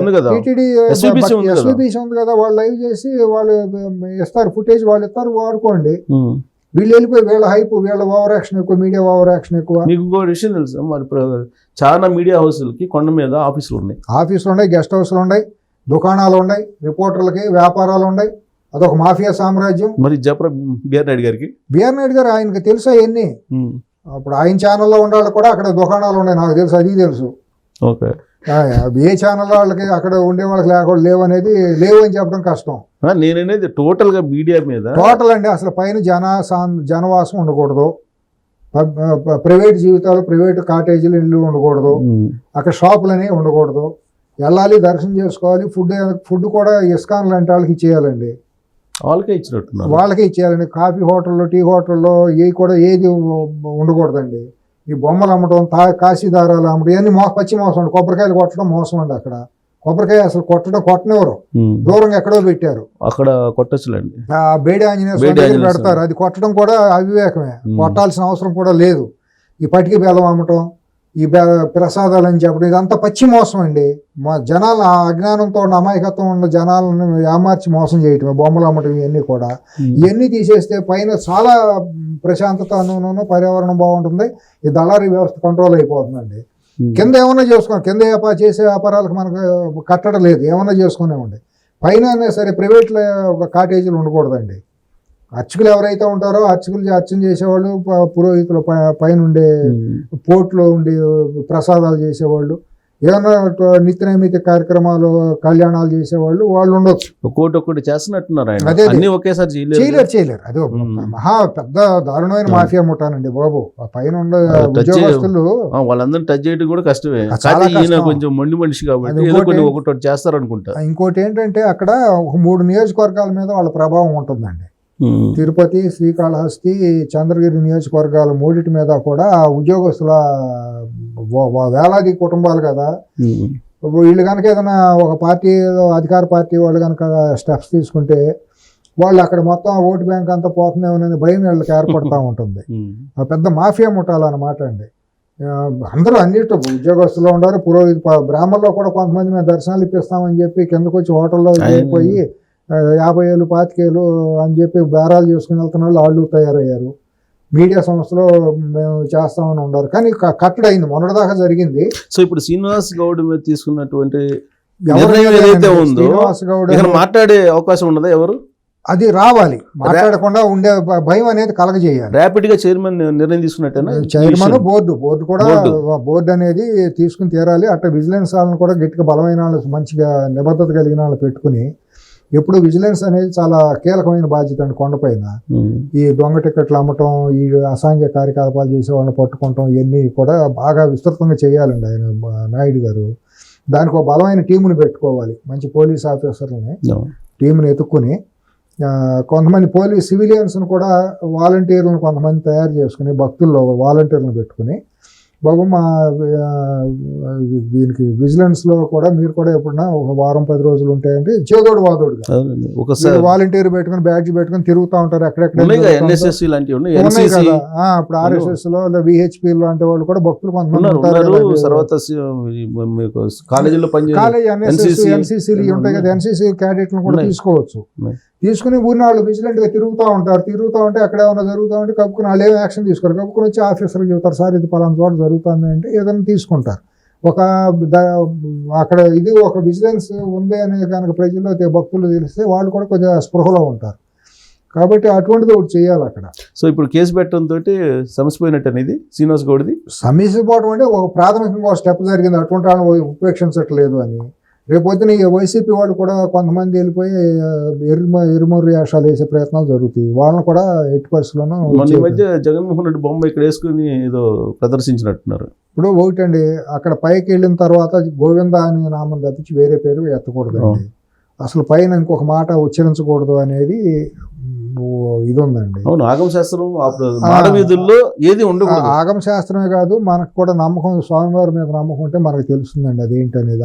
ఉంది కదా. వాళ్ళు లైవ్ చేసి వాళ్ళు ఇస్తారు ఫుటేజ్ వాళ్ళు ఇస్తారు వాడుకోండి. వీళ్ళు వెళ్ళిపోయి వీళ్ళ హైప్ వీళ్ళ ఓవర్ యాక్షన్ ఎక్కువ మీడియా ఓవర్ యాక్షన్ ఎక్కువ. మీకు ఇంకో విషయం తెలుసా? మరి చాలా మీడియా హౌస్లకి కొండ మీద ఆఫీసులు ఉన్నాయి. ఆఫీసులు ఉన్నాయి గెస్ట్ హౌస్లు ఉన్నాయి దుకాణాలు ఉన్నాయి రిపోర్టర్లకి వ్యాపారాలు ఉన్నాయి. అదొక మాఫియా సామ్రాజ్యం. మరి జపర బిఆర్ నాయుడు గారికి? బిఆర్ నాయుడు గారు ఆయనకి తెలుసా ఎన్ని. అప్పుడు ఆయన ఛానల్లో ఉండాలి కూడా అక్కడ దుకాణాలు ఉన్నాయి. నాకు తెలుసు అది తెలుసు. ఓకే. ఏ ఛానల్ వాళ్ళకి అక్కడ ఉండే వాళ్ళకి లేకుండా లేవు అనేది లేవు అని చెప్పడం కష్టం. నేననేది టోటల్గా మీడియా మీద టోటల్ అండి అసలు పైన జన జనవాసం ఉండకూడదు. ప్రైవేట్ జీవితాలు ప్రైవేట్ కాటేజీలు ఇల్లు ఉండకూడదు. అక్కడ షాపులని ఉండకూడదు. వెళ్ళాలి దర్శనం చేసుకోవాలి ఫుడ్ ఫుడ్ కూడా ఇస్కాన్ లాంటి వాళ్ళకి ఇచ్చేయాలండి. వాళ్ళకే ఇచ్చినట్టున్నారు. వాళ్ళకే ఇచ్చేయాలండి. కాఫీ హోటల్లో టీ హోటల్లో ఏ కూడా ఏది ఉండకూడదండి. ఈ బొమ్మలు అమ్మటం తా కాశీ దారాలు అమ్మటం ఇవన్నీ మో పచ్చి మోసం అండి. కొబ్బరికాయలు కొట్టడం మోసం అండి అక్కడ. కొబ్బరికాయ అసలు కొట్టడం కొట్టనివ్వరు. దూరంగా ఎక్కడో పెట్టారు. అక్కడ కొట్టచ్చులేండి. ఆ బేడి ఆంజనేయ స్వామి పెడతారు. అది కొట్టడం కూడా అవివేకమే. కొట్టాల్సిన అవసరం కూడా లేదు. ఈ పటికి బెల్లం అమ్మటం ఈ ప్రసాదాలు అని చెప్పడం ఇదంతా పచ్చి మోసం అండి. మా జనాలు ఆ అజ్ఞానంతో ఉన్న అమాయకత్వం ఉన్న జనాలను ఏమార్చి మోసం చేయటం బొమ్మలు అమ్మటం ఇవన్నీ కూడా. ఇవన్నీ తీసేస్తే పైన చాలా ప్రశాంతతను పర్యావరణం బాగుంటుంది. ఈ దళారీ వ్యవస్థ కంట్రోల్ అయిపోతుందండి. కింద ఏమన్నా చేసుకోండి కింద వ్యాపార చేసే వ్యాపారాలకు మనకు కట్టడం లేదు ఏమన్నా చేసుకునే ఉండే పైన సరే ప్రైవేట్ కాటేజీలు ఉండకూడదండి. అర్చకులు ఎవరైతే ఉంటారో అర్చకులు అర్చన చేసేవాళ్ళు పురోహితులు పైన ఉండే. పోర్ట్లో ఉండే ప్రసాదాలు చేసేవాళ్ళు ఏమన్నా ట- నిత్య నైమిత కార్యక్రమాలు కళ్యాణాలు చేసేవాళ్ళు వాళ్ళు ఉండొచ్చు ఒక్కోటి ఒక్కటి చేస్తున్నట్టున్నారు అదే. అన్ని ఒకేసారి చేయలేరు చేయలేరు అది. మహా పెద్ద దారుణమైన. మాఫియా ముఠానండి బాబు ఆ పైన ఉద్యోగస్తులు ఆ, వాళ్ళందరిని టచ్ చేయడం కూడా కష్టమే ఈయన. కొంచెం మొండి మనిషి కాబట్టి ఒకటి ఒకటి చేస్తారనుకుంటా ఇంకోటి ఏంటంటే అక్కడ ఒక మూడు నియోజకవర్గాల మీద వాళ్ళ ప్రభావం ఉంటుందండి. తిరుపతి శ్రీకాళహస్తి చంద్రగిరి నియోజకవర్గాల మూడిటి మీద కూడా ఆ ఉద్యోగస్తుల వేలాది కుటుంబాలు కదా. వీళ్ళు కనుక ఏదైనా ఒక పార్టీ అధికార పార్టీ వాళ్ళు కనుక స్టెప్స్ తీసుకుంటే వాళ్ళు అక్కడ మొత్తం ఓటు బ్యాంక్ అంతా పోతుందేమోనని భయం వీళ్ళకి ఏర్పడతా ఉంటుంది. పెద్ద మాఫియా ముఠాలు అన్నమాట అండి అందరూ అన్నిటి ఉద్యోగస్తులు ఉండారు పురోహిత బ్రాహ్మణుల్లో కూడా కొంతమంది మేము దర్శనాలు ఇప్పిస్తామని చెప్పి కిందకు వచ్చి హోటల్లో వెళ్ళిపోయి యాభై ఏళ్ళు పాతికేళ్ళు అని చెప్పి బేరాలు చేసుకుని వెళ్తున్న వాళ్ళు వాళ్ళు తయారయ్యారు. మీడియా సంస్థలో మేము చేస్తామని ఉన్నారు. కానీ కట్టడి అయింది. మొన్నటిదాకా జరిగింది. సో ఇప్పుడు శ్రీనివాస్ గౌడ్ మీద తీసుకున్నటువంటి నిర్ణయం ఏదైతే. ఉందో, శ్రీనివాస్ గౌడ్ మాట్లాడే అవకాశం ఉండదా ఎవరు? అది రావాలి. మాట్లాడకుండా ఉండే భయం అనేది కలగజేయాలి. ర్యాపిడ్గా చైర్మన్ నిర్ణయం తీసుకున్నట్టేనా? Chairman board. బోర్డు కూడా బోర్డు. బోర్డు అనేది తీసుకుని తీరాలి. అట్లా విజిలెన్స్ వాళ్ళని కూడా గట్టిగా బలమైన వాళ్ళు మంచిగా నిబద్ధత కలిగిన వాళ్ళు పెట్టుకుని ఎప్పుడు విజిలెన్స్ అనేది చాలా కీలకమైన బాధ్యత అండి కొండపైన. ఈ దొంగ టికెట్లు అమ్మటం ఈ అసాంఘిక కార్యకలాపాలు చేసే వాళ్ళని పట్టుకుంటాం ఇవన్నీ కూడా బాగా విస్తృతంగా చేయాలండి ఆయన నాయుడు గారు దానికి ఒక బలమైన టీముని పెట్టుకోవాలి మంచి పోలీస్ ఆఫీసర్లని. టీంని ఎత్తుక్కుని కొంతమంది పోలీస్ సివిలియన్స్ని కూడా వాలంటీర్లను కొంతమంది తయారు చేసుకుని భక్తుల్లో వాలంటీర్లను పెట్టుకుని బాబు మా దీనికి విజిలెన్స్లో కూడా మీరు కూడా ఎప్పుడన్నా ఒక వారం పది రోజులు ఉంటాయంటే చేదోడు వాదోడుగా. అవునండి. ఒకసారి వాలంటీర్ పెట్టుకుని బ్యాడ్జ్ పెట్టుకుని తిరుగుతూ ఉంటారు ఎక్కడెక్కడ ఉన్నాయి కదా ఎన్సిసి ఇప్పుడు ఆర్ఎస్ఎస్లో విహెచ్పి లాంటి వాళ్ళు కూడా భక్తులు కొంతమంది ఉంటారు. తర్వాత కాలేజీలో కాలేజ్ NCC ఎన్సీసీలు ఉంటాయి కదా ఎన్సీసీ క్యాడెట్లను కూడా. తీసుకోవచ్చు. తీసుకుని ఊరిని వాళ్ళు విజిలెంట్గా తిరుగుతూ ఉంటారు. తిరుగుతూ ఉంటే అక్కడ ఏమైనా జరుగుతూ ఉంటే కప్పుకుని వాళ్ళు ఏం యాక్షన్ తీసుకోరు. కప్పుకుని వచ్చి ఆఫీసర్కి చెబుతారు సార్ ఇది పలానా చోట జరుగుతుంది అంటే ఏదైనా తీసుకుంటారు. ఒక అక్కడ ఇది ఒక విజిలెన్స్ ఉంది అనే కనుక ప్రజల్లో భక్తులు తెలిస్తే వాళ్ళు కూడా కొంచెం స్పృహలో ఉంటారు. కాబట్టి అటువంటిది ఒకటి చేయాలి అక్కడ. సో ఇప్పుడు కేసు పెట్టడం తోటి సమసిపోయినట్టు అనేది శ్రీనివాస్ గౌడ్ది? సమీసిపోవడం అంటే ఒక ప్రాథమికంగా ఒక స్టెప్ జరిగింది. అటువంటి వాళ్ళని ఉపేక్షించట్లేదు అని. రేపొద్దున ఈ వైసీపీ వాళ్ళు కూడా కొంతమంది వెళ్ళిపోయి ఎరుమ ఎరుమరు వేషాలు వేసే ప్రయత్నాలు జరుగుతాయి. వాళ్ళని కూడా ఎట్టి పరిస్థితుల్లోనూ ఈ. మధ్య జగన్మోహన్ రెడ్డి బొమ్మ ఇక్కడ వేసుకుని ఏదో ప్రదర్శించినట్టున్నారు. ఇప్పుడు ఒకటండి అక్కడ పైకి వెళ్ళిన తర్వాత గోవింద అనే నామం తప్పించి వేరే పేరు ఎత్తకూడదండి. అసలు పైన ఇంకొక మాట ఉచ్చరించకూడదు అనేది ఇది ఉందండి అవును ఆగమ శాస్త్రం మానవీధుల్లో ఏది ఆ ఉండకూడదు. ఆగమ శాస్త్రమే కాదు మనకు కూడా నమ్మకం స్వామివారి మీద నమ్మకం ఉంటే మనకు తెలుస్తుందండి అదేంటి అనేది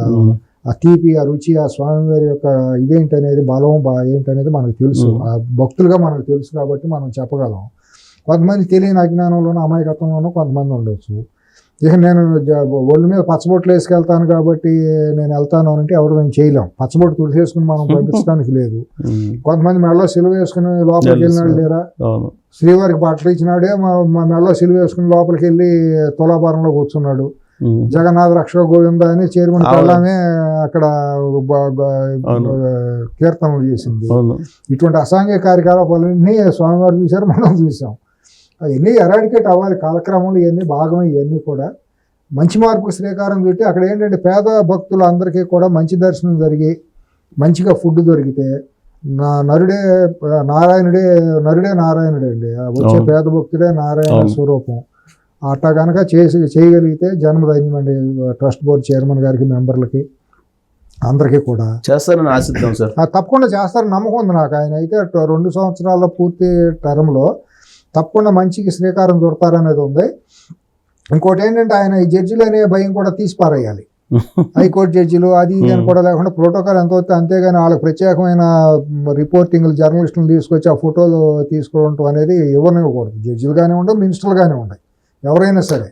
ఆ- తీపి ఆ రుచి ఆ స్వామివారి యొక్క ఇదేంటి అనేది బలం బా ఏంటనేది మనకు తెలుసు. ఆ భక్తులుగా మనకు తెలుసు కాబట్టి మనం చెప్పగలం కొంతమంది తెలియని అజ్ఞానంలోనూ అమాయకత్వంలోనూ కొంతమంది ఉండొచ్చు ఇక నేను ఒళ్ళు మీద పచ్చబొట్లు వేసుకెళ్తాను కాబట్టి నేను వెళ్తాను అని అంటే ఎవరు మేము చేయలేం పచ్చబొట్టు తుడిసేసుకుని మనం పంపించడానికి లేదు. కొంతమంది మెడలో సిలువ వేసుకుని లోపలికి. వెళ్ళినాడు లేరా శ్రీవారికి బట్టలు ఇచ్చినాడే మా మెడలో సిలువ వేసుకుని లోపలికి వెళ్ళి తులాభారంలో కూర్చున్నాడు. జగన్నాథ రక్ష గోవింద అని చైర్మన్. కళ్ళామే అక్కడ. కీర్తనలు చేసింది ఇటువంటి అసాంఘిక కార్యకలాపాలన్నీ స్వామివారు చూశారు మనం చూసాం అవన్నీ ఎరాడికేట్ అవ్వాలి కాలక్రమంలో ఇవన్నీ భాగం ఇవన్నీ కూడా మంచి మార్పుకు శ్రీకారం చుట్టి అక్కడ ఏంటంటే పేద భక్తులు అందరికీ కూడా మంచి దర్శనం జరిగి మంచిగా ఫుడ్ దొరికితే నా నరుడే నారాయణుడే నరుడే నారాయణుడే అండి వచ్చే. పేద భక్తుడే నారాయణ. స్వరూపం అట్లా కనుక చేసి చేయగలిగితే జన్మధన్యం అండి ట్రస్ట్ బోర్డు చైర్మన్ గారికి మెంబర్లకి అందరికీ కూడా. చేస్తారని ఆశిద్దాం సార్. తప్పకుండా చేస్తారని నమ్మకం ఉంది నాకు. ఆయన అయితే రెండు సంవత్సరాల పూర్తి టర్మ్లో తప్పకుండా మంచికి శ్రీకారం చుడతారనేది ఉంది. ఇంకోటి ఏంటంటే ఆయన ఈ జడ్జిలు అనే భయం కూడా తీసి పారేయాలి. హైకోర్టు జడ్జిలు అది ఇది అని Hmm. కూడా లేకుండా ప్రోటోకాల్ ఎంత వస్తే అంతేగాని వాళ్ళకి ప్రత్యేకమైన రిపోర్టింగ్లు జర్నలిస్టులు తీసుకొచ్చి ఆ ఫోటోలు తీసుకోవడం అనేది ఇవ్వనివ్వకూడదు జడ్జిలు కానీ ఉండవు మినిస్టర్లు కానీ ఉండవు ఎవరైనా సరే.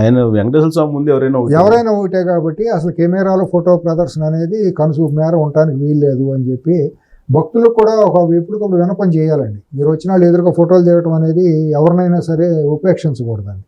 ఆయన వెంకటేశ్వర స్వామి ముందు ఎవరైనా. ఎవరైనా ఒకటే కాబట్టి అసలు కెమెరాలో ఫోటో ప్రదర్శన అనేది కనుసూపు మేర ఉండటానికి వీల్లేదు అని చెప్పి భక్తులకు కూడా ఒక ఎప్పటికప్పుడు వినపం చేయాలండి. మీరు వచ్చిన వాళ్ళు ఎదురుగా ఫోటోలు దిగటం అనేది ఎవరినైనా సరే ఉపేక్షించకూడదండి.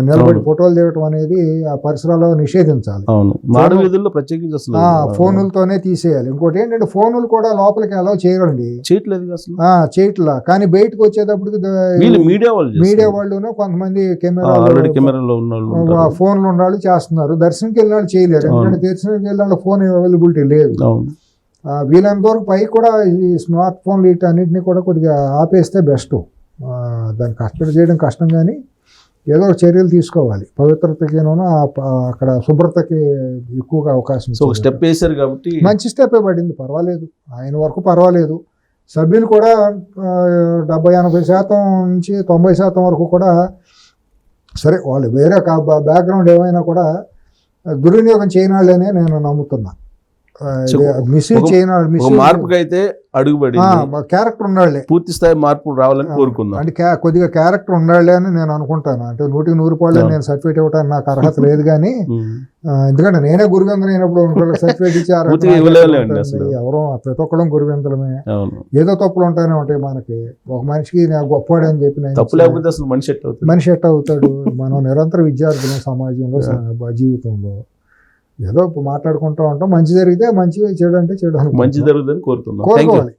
నిలబడి. ఫోటోలు దిగటం అనేది ఆ పరిసరాల్లో నిషేధించాలి. అవును. మాడు వీధుల్లో ప్రత్యేకించి అసలు ఆ, ఫోనులతోనే తీసేయాలి. ఇంకోటి ఏంటంటే ఫోనులు కూడా లోపలికి అలౌ చేయరండి. చేయట్లేదు అసలు? ఆ, చేయట్లా కానీ బయటకు వచ్చేటప్పటికి వీళ్ళు మీడియా వాళ్ళు మీడియా వాళ్ళును కొంతమంది కెమెరా ఆల్రెడీ కెమెరాలో ఉన్న వాళ్ళు. ఫోన్లు ఉండాలి చేస్తున్నారు. దర్శనంకి వెళ్ళిన వాళ్ళు చేయలేరు. ఎందుకంటే దర్శనంకి వెళ్ళిన వాళ్ళు ఫోన్ అవైలబిలిటీ లేదు. వీలైనంత వరకు పై కూడా ఈ స్మార్ట్ ఫోన్లు వీటన్నిటిని కూడా కొద్దిగా ఆపేస్తే బెస్ట్. దాన్ని కష్టపడి చేయడం కష్టం కానీ ఏదో ఒక చర్యలు తీసుకోవాలి. పవిత్రతకిను అక్కడ శుభ్రతకి ఎక్కువగా అవకాశం సో. స్టెప్ వేశారు కాబట్టి మంచి స్టెప్ పడింది. పర్వాలేదు. ఆయన వరకు పర్వాలేదు. సభ్యులు కూడా డెబ్బై ఎనభై శాతం నుంచి తొంభై శాతం వరకు కూడా సరే వాళ్ళు వేరే బ్యాక్గ్రౌండ్ ఏమైనా కూడా దుర్వినియోగం చేయనాళ్ళనే నేను నమ్ముతున్నా. మార్పుకి అయితే అడుగుబడి క్యారెక్టర్ ఉండాలి. పూర్తి స్థాయి మార్పు రావాలని కోరుకుందాం. అంటే కొద్దిగా క్యారెక్టర్ ఉండాలి అని నేను అనుకుంటాను. అంటే నూటికి నూరు అవును. నేను సర్టిఫికేట్ ఇవ్వడానికి నాకు అర్హత లేదు కానీ ఎందుకంటే నేనే గురుగంధం అయినప్పుడు సర్టిఫికేట్ అసలు. ఎవరో ప్రతి ఒక్కళ్ళం గురుగంధలమే అవును. ఏదో తప్పులు ఉంటానే ఉంటాయి మనకి. ఒక మనిషికి గొప్పవాడు అని చెప్పి నేను తప్పు లేకపోతే అసలు మనిషి ఎట్ అవుతుంది మనిషి ఎట్ట అవుతాడు. మనం నిరంతర విద్యార్థులు సమాజంలో జీవితంలో. ఏదో మాట్లాడుకుంటూ ఉంటాం. మంచి జరిగితే మంచి చెడు అంటే చెడు. మంచి జరుగుతుందని కోరుతున్నాం. కోరుకోవాలి.